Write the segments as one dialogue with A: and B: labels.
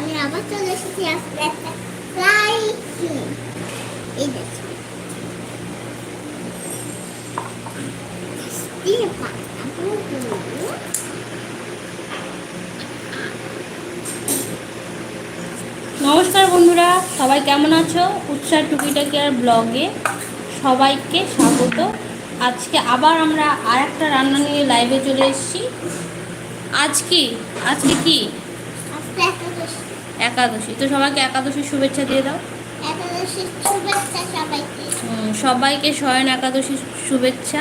A: আমি আবার চলে এসেছি এই
B: নমস্কার বন্ধুরা, সবাই কেমন আছো? উৎসাহ টুকিটাকি আর ব্লগে সবাইকে স্বাগত। আজকে আবার আমরা আর একটা রান্না নিয়ে লাইভে চলে এসেছি। আজকে আজকে কি?
A: একাদশী।
B: তো সবাইকে একাদশীর শুভেচ্ছা দিয়ে দাও।
A: সবাইকে।
B: শয়ন একাদশীর শুভেচ্ছা।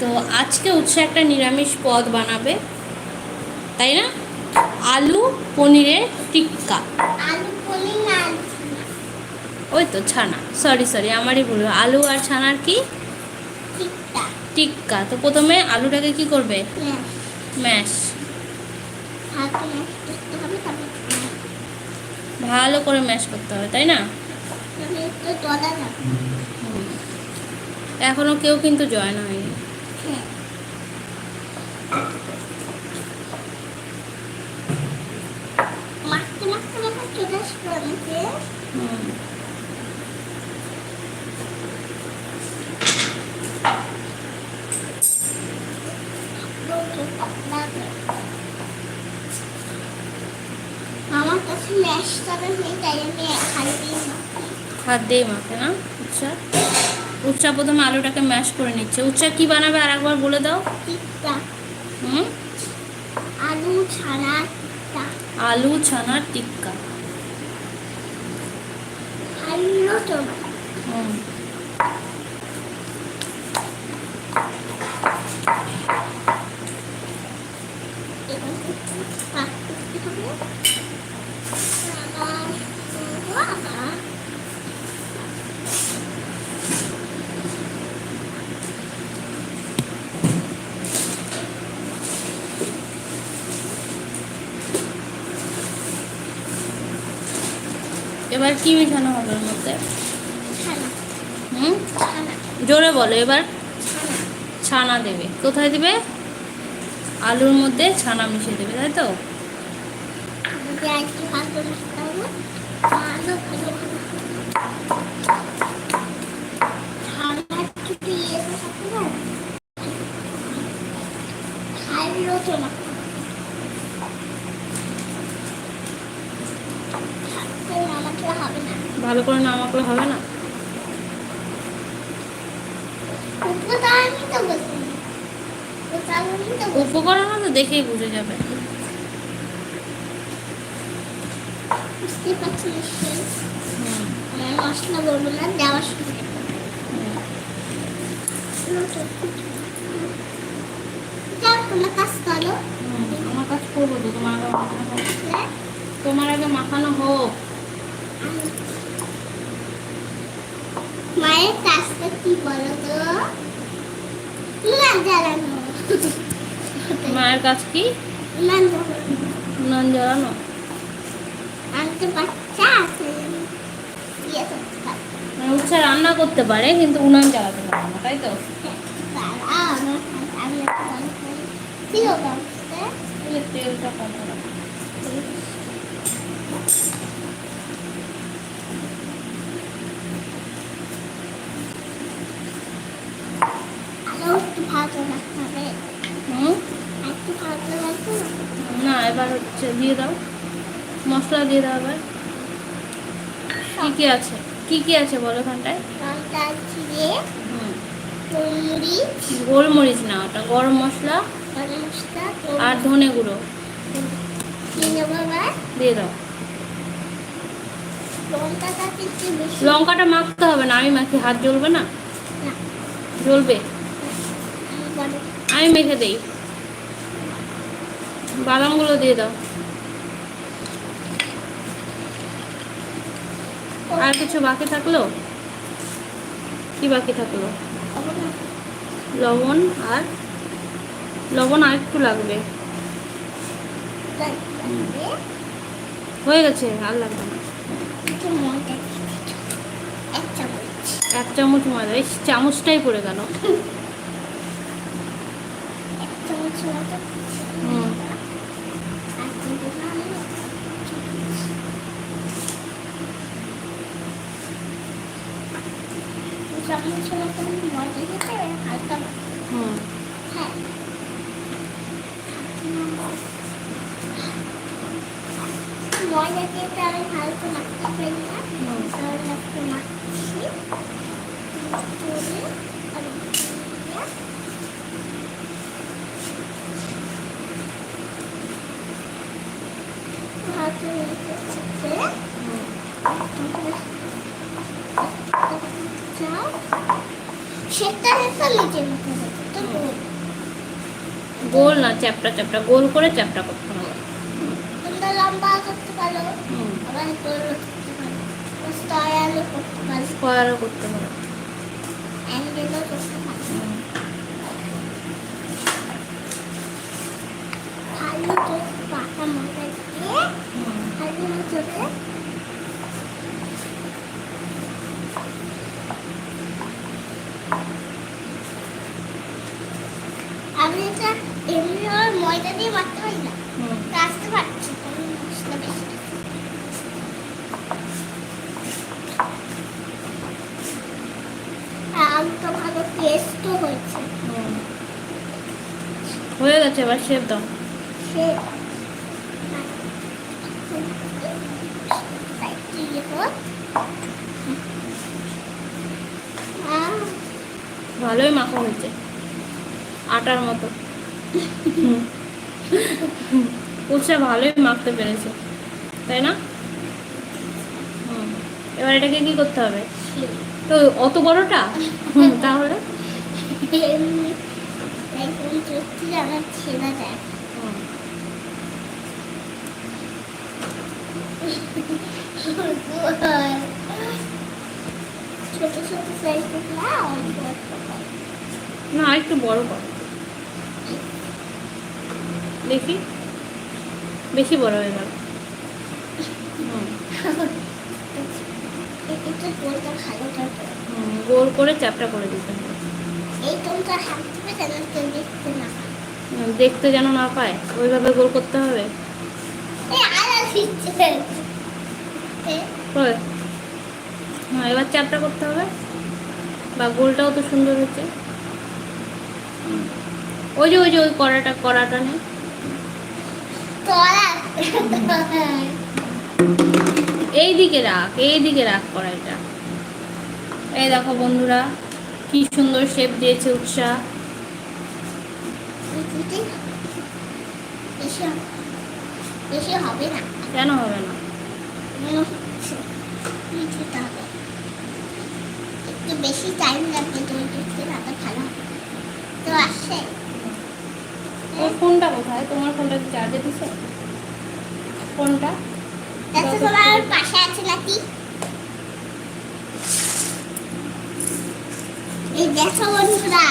B: তো আজকে উৎসাহ একটা নিরামিষ পদ বানাবে। তাই না? আলু পনিরের টিক্কা। ওই তো ছানা। সরি সরি আমারই ভুল। আলু আর ছানার কি?
A: টিক্কা।
B: তো প্রথমে আলুটাকে কি করবে? ম্যাশ
A: হাতে ম্যাশ করতে হবে তারপর
B: ভালো করে ম্যাশ করতে হবে তাই না? এখনও কেউ কিন্তু জয়েন হয়নি।
A: হ্যাঁ মাখতে মাখতে যখন চলে আসবে আমাকে
B: হুম।
A: আমার কাছে ম্যাশ করা নেই তাই আমি খালি দিয়ে মাখি।
B: হাত দিয়ে মাখে না? উচ্চা? উচ্চা প্রথমে আলুটাকে ম্যাশ করে নিচ্ছে। উচ্চা কি বানাবে আর একবার বলে দাও।
A: টিক্কা
B: হুম?
A: আলু ছানা
B: আলু ছানার টিক্কা।
A: আলু
B: হুম
A: এবার একটু পাক করতে হবে আবার করব আবার
B: এবার কি মেশানো হবে ওর মধ্যে? হুম? জোরে বলো এবার।
A: ছানা
B: দেবে। কোথায় দেবে? আলুর মধ্যে ছানা মিশিয়ে দেবে তাই তো?
A: যদি আর একটু ভালো রাখতে হবে ভালো ভালো ভালো ছানা একটু দিয়ে থাকতে পারে ভালো টমেটো আমাকে হবে না
B: ভালো করে না মাখলে হবে না
A: উপটা আমি তো বলছি উপটা আমি তো বলছি
B: উপকরণ তো দেখেই বুঝে যাবে।
A: বুঝতে পারছি নিশ্চয়ই
B: হুম,
A: আমার মশলা বলব না দেওয়ার সময়
B: হুম।
A: তোমার কাজ করো।
B: আমার কাজ করব তো তোমার আগে মাখানো হোক। তোমার আগে মাখানো হোক।
A: মায়ের কাজটা কি বলো তো? জ্বালানো
B: মায়ের কাজ কি?
A: উনান জ্বালানো।
B: মানে উচ্ছে রান্না করতে পারে, কিন্তু উনান জ্বালাতে পারে না, তাই তো?
A: আমার কাজ- আমি একটা
B: না এবার হচ্ছে দিয়ে দাও। মশলা দিয়ে দাও এবার। কি কি আছে? কি কি আছে বলো ওখানটায়?
A: গোলমরিচ
B: না ওটা গরম মশলা আর ধনে গুঁড়ো।
A: দিয়ে
B: দাও।
A: লঙ্কাটা
B: মাখতে হবে না আমি মাখি হাত জ্বলবে না। জ্বলবে?
A: আমি
B: মেখে দেই। বাদামগুলো দিয়ে দাও। আর কিছু বাকি থাকল? কি বাকি থাকল? লবণ আর লবণ আর একটু লাগবে। হয়ে গেছে, আর লাগবে না।
A: এক চামচ
B: ময়দা, এই চামচটাই পড়ে গেল।
A: চামচ
B: হুম
A: আর দিয়ে দিলাম আমি সময় কোনো মজা খেতে হালকা
B: হুম
A: হ্যাঁ মজা খেতে আমি হালকা মাখতে পারি না
B: হুম
A: তাহলে একটু মাখছি করে আর দিয়ে হাতে রেখেছে
B: হুম।
A: সেটা হেসে নিচে মুখে তো গোল
B: না চ্যাপটা চ্যাপটা। গোল করে চ্যাপটা করতে হবে।
A: লম্বা করতে পারো। আবার গোল করতে পারো। করতে পারো
B: স্কোয়ারও
A: অ্যাঙ্গেলও করতে পারো।
B: হুম।
A: আলু তো পাকা মশলা দিয়ে
B: হুম।
A: আলু মশলা আমি এটা এমনি আমার ময়দা দিয়ে মাখতে পারি না
B: হুম।
A: পারছি মশলা বেশি আর ভালো টেস্টও হয়েছে।
B: হয়ে গেছে এবার শেপ দাও। ভালোই মাখা হয়েছে। আটার মতো। উৎসা ভালোই মাখতে পেরেছে তাই না। এবার এটাকে কি করতে হবে? তো অত বড়টা? তাহলে?
A: না
B: একটু বড় কর। দেখি। বেশি বড় হয়ে গেল গোল করে চ্যাপটা করে দিতে হবে।
A: দেখতে
B: যেন না পায়, ওইভাবে গোল করতে হবে? হ্যাঁ এবার চ্যাপটা করতে হবে। বা গোলটাও তো সুন্দর হচ্ছে। ওই যে ওই যে, ওই কড়াটা কড়াটা নেই। এই দিকে রাখ, এই দিকে রাখ কড়াইটা। এই দেখো বন্ধুরা, কি সুন্দর শেপ দিয়েছে উৎসাহ
A: হবে-
B: কেন হবে না?
A: একটু বেশি টাইম তো
B: ওর ফোনটা কোথায়? তোমার ফোনটা কি চার্জে দিছে? ফোনটা?
A: দেখো তোমার পাশে আছে নাকি? এই দেখো বন্ধুরা।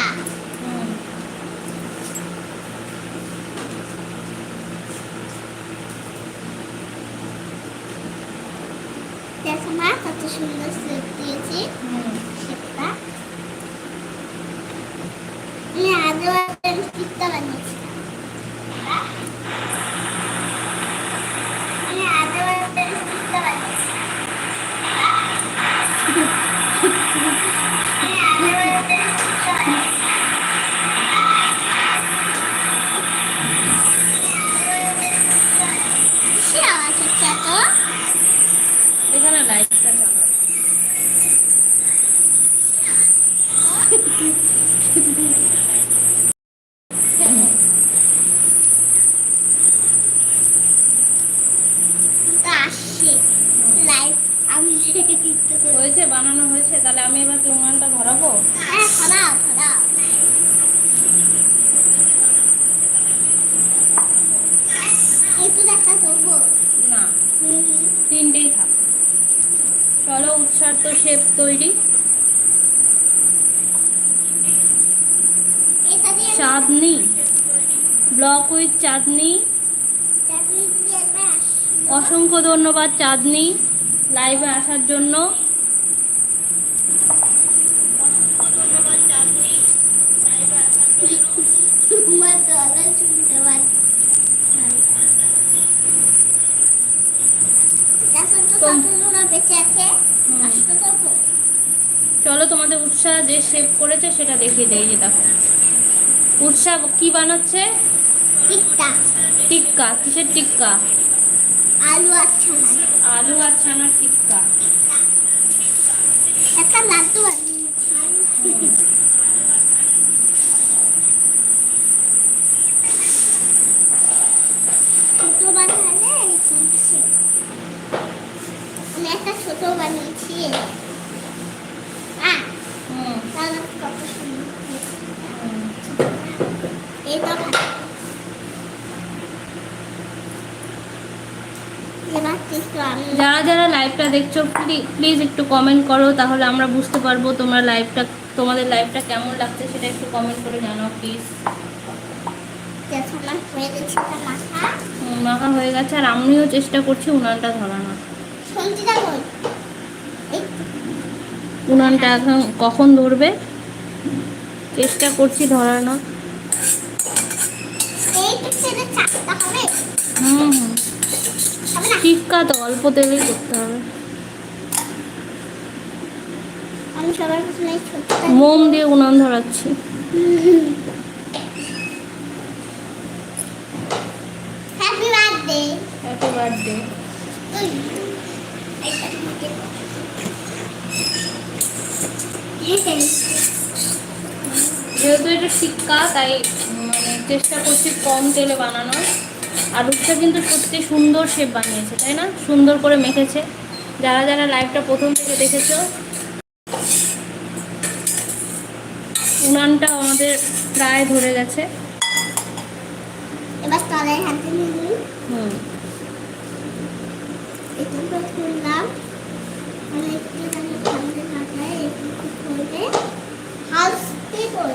A: দেখো মা কত সুন্দর সেট দিয়েছি।
B: হুম। হয়েছে বানানো হয়েছে তাহলে আমি এবার ধরাবো
A: হ্যাঁ
B: না তিনটেই থাক। চলো উৎসার তো শেপ তৈরি। চাঁদনি ব্লক উইথ চাঁদনি
A: চাটনি দিয়ে একবার আসব।
B: অসংখ্য ধন্যবাদ চাঁদনি লাইভে আসার জন্য। চলো তোমাদের উৎসাহ যে শেপ করেছে সেটা দেখিয়ে দেয় যে দেখো। উৎসাহ কি বানাচ্ছে?
A: টিকটা
B: টিক্কা কিসের টিক্কা?
A: আলু আচ্ছা না
B: আলু আর ছানার টিক্কা।
A: একটা লাড্ডু ছোট বানালে আমি একটা ছোট বানিয়েছি।
B: হুম।
A: তাহলে কত সুন্দর
B: হুম।
A: এটা ভালো এবার কিন্তু আমি
B: যারা যারা লাইভটা দেখছ প্লিজ একটু কমেন্ট করো তাহলে আমরা বুঝতে পারব তোমরা লাইভটা তোমাদের লাইভটা কেমন লাগছে সেটা একটু কমেন্ট করে জানাও প্লিজ মাখা হয়ে গেছে আর আমিও চেষ্টা করছি উনানটা ধরানোর। উনানটা এখন কখন ধরবে? চেষ্টা করছি ধরানোর। হুম হুম। টিক্কা তো অল্প তেলেই করতে হবে। মোম দিয়ে উনান ধরাচ্ছি।
A: হ্যাপি বার্থডে
B: হ্যাপি বার্থডে যেহেতু এটা শিক্ষা তাই মানে চেষ্টা করছি কম তেলে বানানোর। উচ্চা কিন্তু সত্যি সুন্দর শেপ বানিয়েছে তাই না? সুন্দর করে মেখেছে। যারা যারা লাইভটা প্রথম থেকে দেখেছ উনানটা আমাদের প্রায় ধরে গেছে।
A: এবার তলায় হাতে
B: হুম।
A: মানে ঠান্ডা করে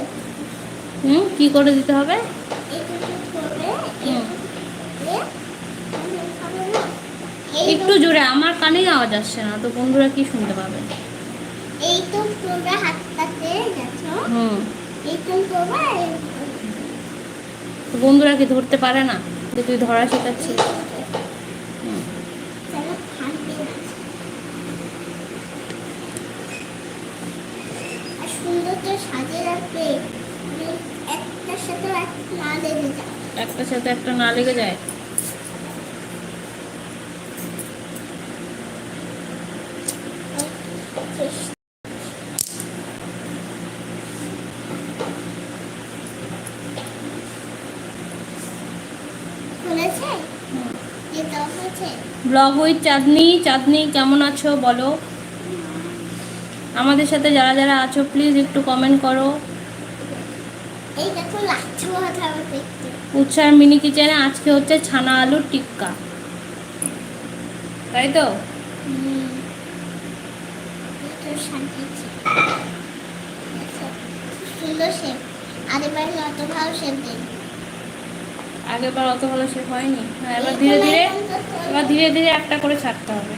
B: হুম কী করে দিতে হবে?
A: করবে
B: হুম। একটু জোরে আমার কানেই আওয়াজ আসছে না তো বন্ধুরা কি শুনতে পাবে?
A: এই তো করবে হাতটাতে গেছো।
B: হুম।
A: এই তো
B: বন্ধুরা কি ধরতে পারে না? যে তুই ধরা শেখাচ্ছিস।
A: মানে একটার সাথে একটা না লেগে যায়
B: একটার সাথে একটা না লেগে যায়
A: খুলেছে এটা হয়েছে
B: ব্লগ উইথ চাঁদনি চাঁদনি কেমন আছো বলো। আমাদের সাথে যারা যারা আছো প্লিজ একটু কমেন্ট করো। উৎসাহ মিনি কিচেনে আজকে হচ্ছে ছানা আলুর টিক্কা। তাই তো?
A: খুব সুন্দর শেপ আর এবার অত ভালো শেপ দিন
B: আগেরবার অত ভালো শেপ হয়নি। হ্যাঁ এবার ধীরে ধীরে, এবার ধীরে ধীরে একটা করে ছাড়তে হবে।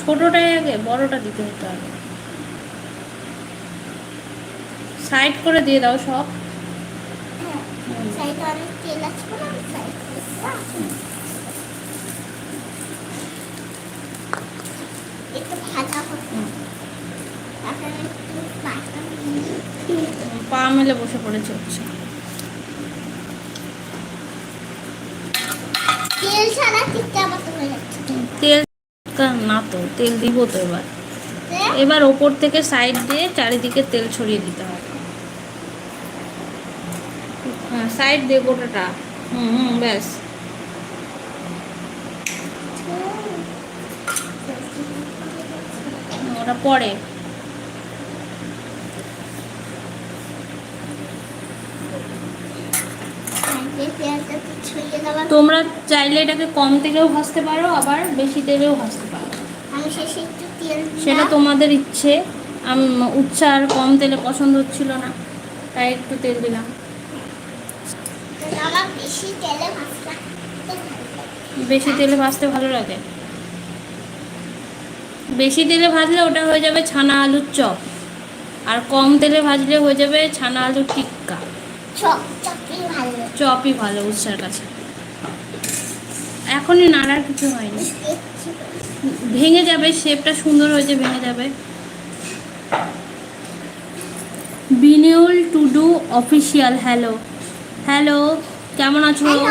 A: ছোটটাই
B: আগে, বড়টা দিতে হতে হবে। সাইড করে দিয়ে দাও সব।
A: ভাজা হবে
B: হুম।
A: তারপরে একটু পাতা দিয়ে
B: হুম, পা মেলে বসে পড়েছে হচ্ছে
A: তেল ছাড়া হয়ে
B: না তো তেল দিব তো এবার। এবার ওপর থেকে সাইড দিয়ে চারিদিকে তেল ছড়িয়ে দিতে হবে। হ্যাঁ সাইড দিয়ে গোটাটা। হুম হুম ব্যাস। ওটা পরে
A: পেঁয়াজটা ছড়িয়ে দেওয়ার
B: তোমরা চাইলে এটাকে কম তেলেও ভাজতে পারো আবার বেশি তেলেও ভাজতে পারো। সেটা তোমাদের ইচ্ছে। আমি উচ্চা আর কম তেলে পছন্দ হচ্ছিল না তাই একটু তেল দিলাম।
A: বেশি তেলে
B: ভাজতে ভালো লাগে। বেশি তেলে ভাজলে ওটা হয়ে যাবে ছানা আলুর চপ। আর কম তেলে ভাজলে হয়ে যাবে ছানা আলুর টিক্কা।
A: চপ চপই ভালো।
B: চপই ভালো উৎসার কাছে। এখনই নাড়ার কিছু হয়নি। ভেঙে যাবে শেপটা সুন্দর হয়েছে ভেঙে যাবে। বিনিউল টুডু অফিসিয়াল হ্যালো। হ্যালো কেমন আছো?
A: হ্যালো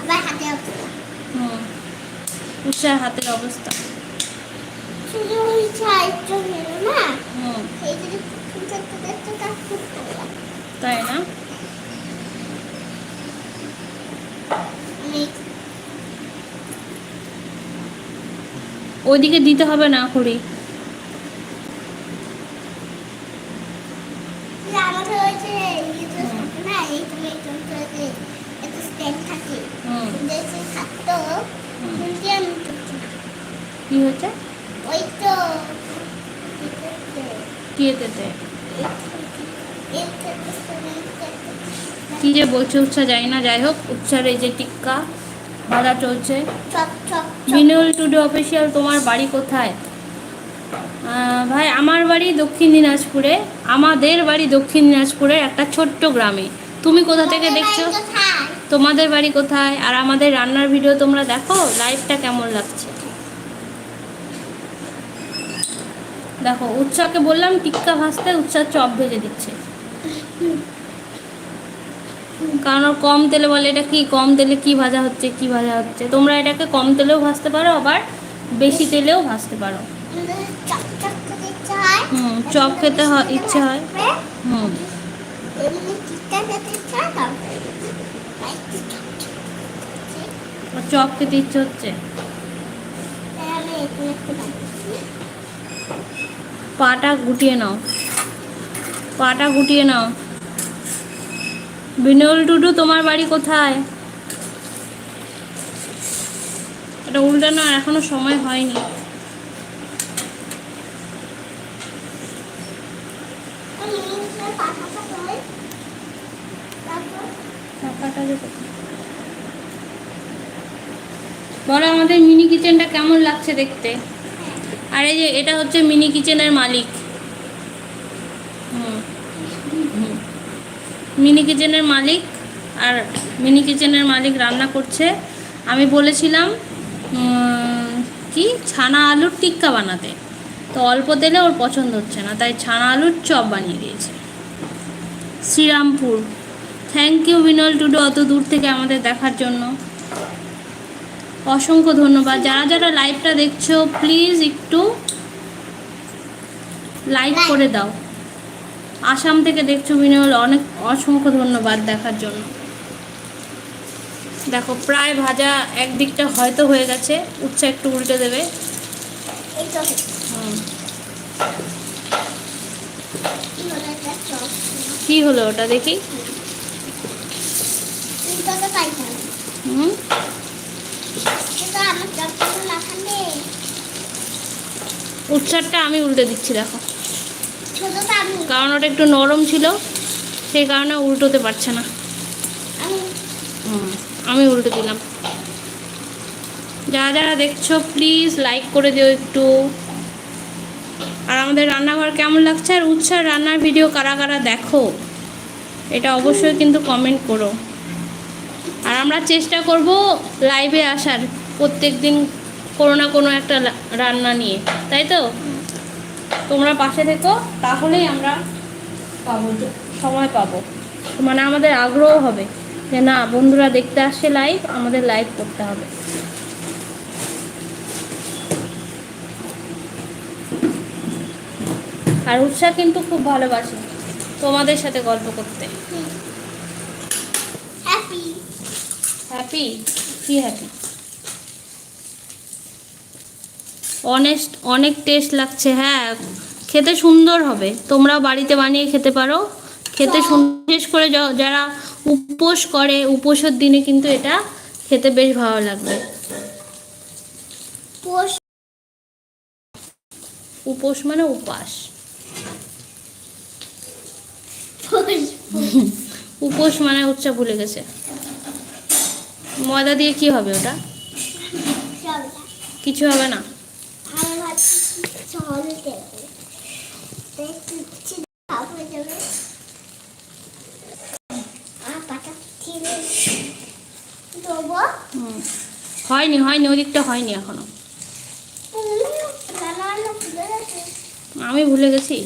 A: আবার হাতে আছে
B: হুম উষার হাতের অবস্থা। তাই
A: ওই
B: থাকতো দিতে হবে না। কি হয়েছে
A: ওই তো
B: কি যে বলছে উৎসাহ জানি না যাই হোক উৎসার এই যে টিক্কা ভাড়া চলছে। বিনুল টুডে অফিসিয়াল তোমার বাড়ি কোথায়? ভাই আমার বাড়ি দক্ষিণ দিনাজপুরে আমাদের বাড়ি দক্ষিণ দিনাজপুরের একটা ছোট্ট গ্রামে। তুমি কোথা থেকে দেখছ? তোমাদের বাড়ি কোথায়? আর আমাদের রান্নার ভিডিও তোমরা দেখো লাইফটা কেমন লাগছে? দেখো উৎসাহকে বললাম টিক্কা ভাজতে উৎসাহ চপ ভেজে দিচ্ছে। কারণ কম তেলে বলে, এটা কি কম তেলে কি ভাজা হচ্ছে, কি ভাজা হচ্ছে? তোমরা এটাকে কম তেলেও ভাজতে পারো, আবার বেশি তেলেও ভাজতে পারো। হুম, চপ খেতে ইচ্ছে হয়। হুম। চপ খেতে ইচ্ছে হচ্ছে। পাটা গুটিয়ে নাও। পাটা গুটিয়ে নাও। বিনল টুডু, তোমার বাড়ি কোথায়? এটা উল্টানো এখনও সময় হয়নি? বলো আমাদের মিনি কিচেনটা কেমন লাগছে দেখতে? আর এই যে এটা হচ্ছে মিনি কিচেনের মালিক হুম হুম। মিনি কিচেনের মালিক আর মিনি কিচেনের মালিক রান্না করছে। আমি বলেছিলাম কি? ছানা আলুর টিক্কা বানাতে। তো অল্প তেলে ওর পছন্দ হচ্ছে না, তাই ছানা আলুর চপ বানিয়ে দিয়েছে। শ্রীরামপুর। থ্যাংক ইউ বিনল টুডু অত দূর থেকে আমাদের দেখার জন্য। অসংখ্য ধন্যবাদ। যারা যারা লাইভটা দেখছ প্লিজ একটু লাইক করে দাও। আসাম থেকে দেখছ বিনল অনেক অসংখ্য ধন্যবাদ দেখার জন্য। দেখো প্রায় ভাজা একদিকটা হয়তো হয়ে গেছে উচ্চা একটু উল্টে দেবে।
A: কি হলো
B: ওটা দেখি? হুম। উচ্চারটা আমি উল্টে দিচ্ছি দেখো। কারণ ওটা একটু নরম ছিল সেই কারণে উল্টোতে পারছে না।
A: আমি
B: হুম, আমি উল্টে দিলাম। যারা যারা দেখছ প্লিজ লাইক করে দিও একটু। আর আমাদের রান্নাঘর কেমন লাগছে? আর উৎসাহ রান্নার ভিডিও কারা কারা দেখো? এটা অবশ্যই কিন্তু কমেন্ট করো। আর আমরা চেষ্টা করব লাইভে আসার প্রত্যেক দিন কোনো না কোনো একটা রান্না নিয়ে। তাই তো? তোমরা পাশে থেকো তাহলেই আমরা পাবো সময় পাবো। মানে আমাদের আগ্রহ হবে যে না বন্ধুরা দেখতে আসছে লাইভ আমাদের লাইভ করতে হবে। আর উৎসাহ কিন্তু খুব ভালোবাসে তোমাদের সাথে গল্প করতে।
A: হ্যাপি
B: হ্যাপি কি হ্যাপি অনেস্ট অনেক টেস্ট লাগছে হ্যাঁ। খেতে সুন্দর হবে। তোমরা বাড়িতে বানিয়ে খেতে পারো। খেতে বিশেষ করে যারা উপোস করে উপোসের দিনে কিন্তু এটা খেতে বেশ ভালো লাগবে। উপোস। মানে উপাস। উপোস। মানে উচ্চা ভুলে গেছে। ময়দা দিয়ে কি হবে ওটা? কিছু হবে না?
A: খাওয়া যাবে ছিঁড়ে দেবো
B: হয়নি হয়নি ওই দিকটা হয়নি
A: এখনও
B: আমি ভুলে গেছি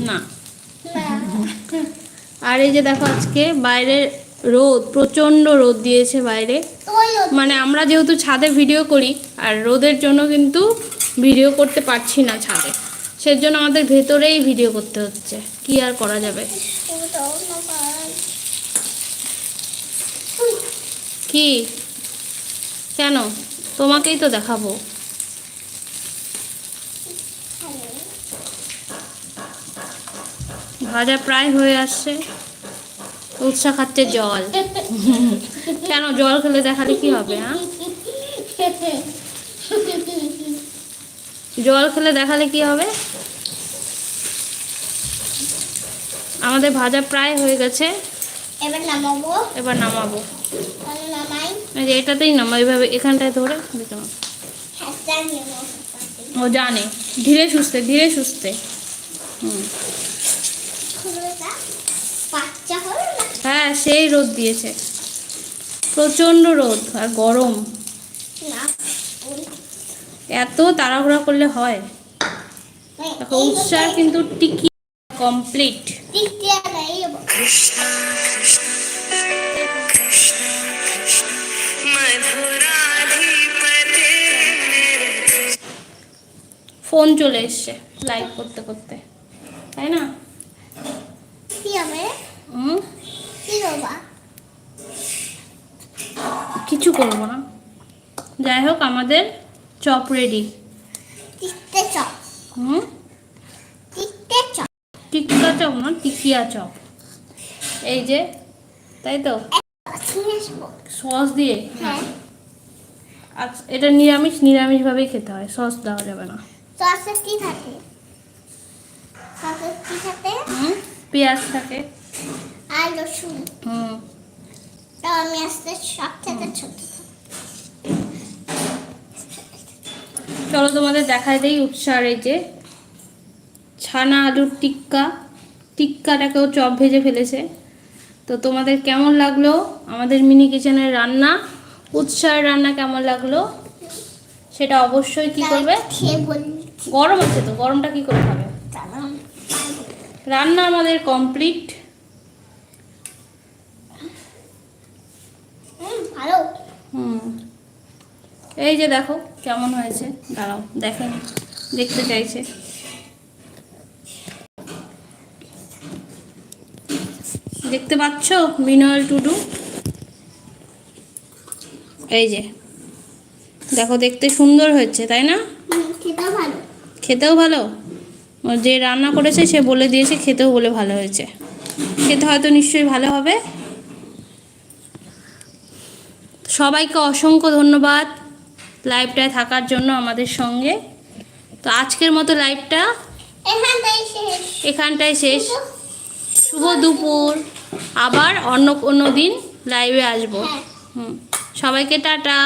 B: না
A: না
B: আর এই যে দেখো আজকে বাইরে রোদ, প্রচণ্ড রোদ দিয়েছে বাইরে। মানে আমরা যেহেতু ছাদে ভিডিও করি, আর রোদের জন্য কিন্তু ভিডিও করতে পারছি না ছাদে। সেজন্য আমাদের ভেতরেই ভিডিও করতে হচ্ছে। কি আর করা যাবে? কি? কেন? তোমাকেই তো দেখাবো। ভাজা প্রায় হয়ে আসছে। উৎসা খাচ্ছে জল। কেন জল খেলে দেখালে কি হবে হ্যাঁ? জল খেলে দেখালে কি হবে? আমাদের ভাজা প্রায় হয়ে গেছে।
A: এবার নামাবো।
B: এবার নামাবো। এটাতেই নামা এইভাবে এখানটায় ধরে দিতে।
A: হাতটা
B: ও জানে। ধীরে সুস্থে ধীরে সুস্থে। হুম
A: খুলবেটা বাচ্চা হলো না
B: হ্যাঁ সেই রোদ দিয়েছে। প্রচণ্ড রোদ আর গরম। এত তাড়াহুড়া করলে হয়। দেখো উৎসাহ কিন্তু টিকি কমপ্লিট ফোন চলে এসছে লাইভ করতে করতে। তাই না?
A: কি হবে?
B: হুম কিছু করব না। যাই হোক আমাদের চপ রেডি
A: চপ।
B: হুম?
A: চপ।
B: টিক্কা চপ না টিকিয়া চপ। এই যে তাই তো? সস দিয়ে?
A: হ্যাঁ।
B: আচ্ছা এটা নিরামিষ নিরামিষভাবেই খেতে হয়। সস দেওয়া যাবে না।
A: সসে কি থাকে? সসে কি থাকে?
B: পেঁয়াজ থাকে।
A: আর রসুন
B: হুম।
A: তো আমি আস্তে সব থেকে ছোট।
B: চলো তোমাদের দেখায় দেই উৎসার এই যে ছানা আলুর টিক্কা। টিক্কাটাকেও চপ ভেজে ফেলেছে। তো তোমাদের কেমন লাগল আমাদের মিনি কিচেনের রান্না? উৎসাহের রান্না কেমন লাগল? সেটা অবশ্যই কি করবে? গরম আছে তো গরমটা কি করে খাবে? রান্না আমাদের কমপ্লিট।
A: হুম।
B: এই যে দেখো কেমন হয়েছে? দাঁড়াও দেখেন দেখতে চাইছে। দেখতে পাচ্ছ মিনল টুডু? এই যে দেখো দেখতে সুন্দর হয়েছে তাই না?
A: হুম ভালো।
B: খেতেও ভালো? যে রান্না করেছে সে বলে দিয়েছে খেতেও বলে ভালো হয়েছে। খেতে হয়তো নিশ্চয়ই ভালো হবে। সবাইকে অসংখ্য ধন্যবাদ লাইভটায় থাকার জন্য আমাদের সঙ্গে। তো আজকের মতো লাইভটা
A: এখানটাই শেষ।
B: এখানটায় শেষ। শুভ দুপুর। আবার অন্য কোনো দিন লাইভে আসব।
A: হ্যাঁ।
B: হুম। সবাইকে টাটা।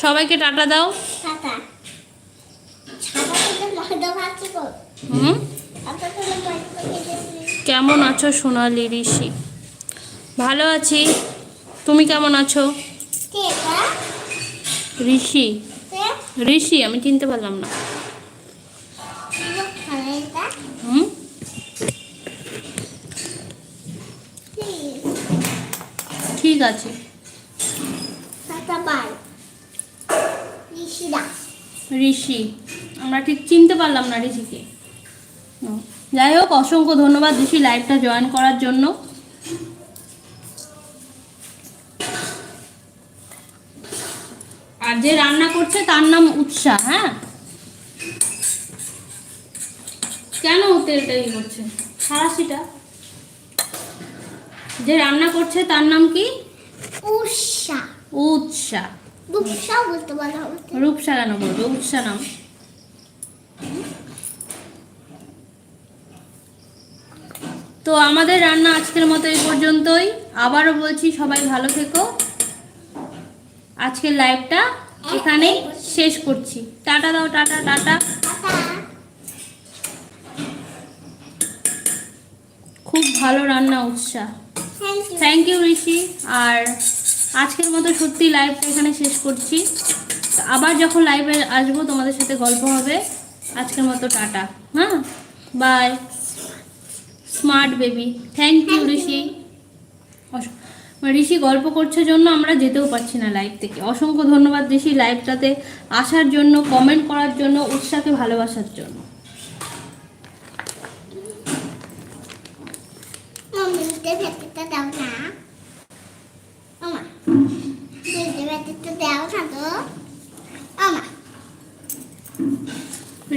B: সবাইকে টাটা দাও। হুম। কেমন আছো সোনালি ঋষি? ভালো আছি। তুমি কেমন আছো? ঋষি। ঋষি আমি চিনতে পারলাম না। হুম? ঠিক আছে।
A: ঋষিদা।
B: ঋষি আমরা ঠিক চিনতে পারলাম না ঋষিকে। যাই হোক অসংখ্য ধন্যবাদ ঋষি লাইভটা জয়েন করার জন্য। আর যে রান্না করছে তার নাম উৎসাহ হ্যাঁ? কেন তেলটা ই করছে? সারাশিটা যে রান্না করছে তার নাম কি?
A: উষা
B: উৎসাহ
A: দুঃসা বলতে বলা হবে
B: রূপসা কেন বলব? উৎসা নাম। তো আমাদের রান্না আজকের মতো এই পর্যন্তই। আবারও বলছি সবাই ভালো থেকো। আজকের লাইভটা এখানেই শেষ করছি। টাটা দাও টাটা টাটা।
A: খুব
B: ভালো রান্না উৎসাহ।
A: থ্যাংক ইউ
B: ঋষি। আর আজকের মতো সত্যি লাইভটা এখানে শেষ করছি। আবার যখন লাইভে আসব তোমাদের সাথে গল্প হবে। আজকের মতো টাটা। হ্যাঁ? Bye smart baby thank you Rishi. Rishi গল্প করছে জন্য আমরা যেতেও পারছি না লাইভ থেকে। অসংখ্য ধন্যবাদ ঋষি লাইভটাতে আসার জন্য কমেন্ট করার জন্য উৎসাহকে ভালোবাসার জন্য।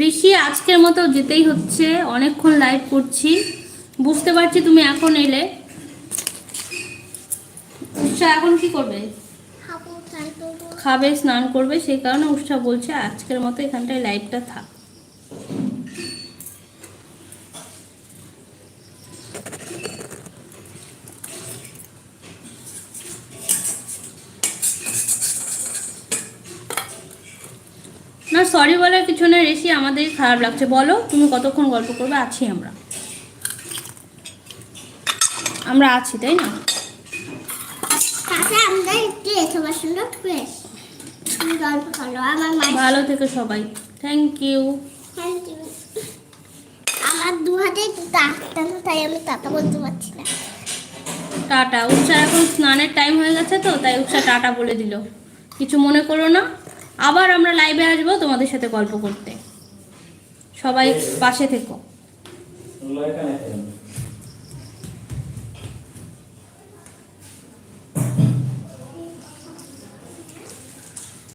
B: ঋষি আজকের মতো যেতেই হচ্ছে। অনেকক্ষণ লাইভ করছি। বুঝতে পারছি তুমি এখন এলে। উৎসাহ এখন কি করবে? খাবে, স্নান করবে, সেই কারণে উৎসাহ বলছে আজকের মতো এখানটায় লাইভটা থাক। না সরি বলার কিছু না রেশি আমাদের খারাপ লাগছে। বলো, তুমি কতক্ষণ গল্প করবে? আছি আমরা। আমরা আছি, তাই না?
A: গল্প আমার
B: ভালো থেকে সবাই। Thank you
A: Thank you. আমার দু হাতে তাই আমি টাটা বলতে পারছি না।
B: টাটা। উৎসাহ এখন স্নানের টাইম হয়ে গেছে তো তাই উৎসাহ টাটা বলে দিল। কিছু মনে করো না। আবার আমরা লাইভে আসব তোমাদের সাথে গল্প করতে। সবাই পাশে থেকো.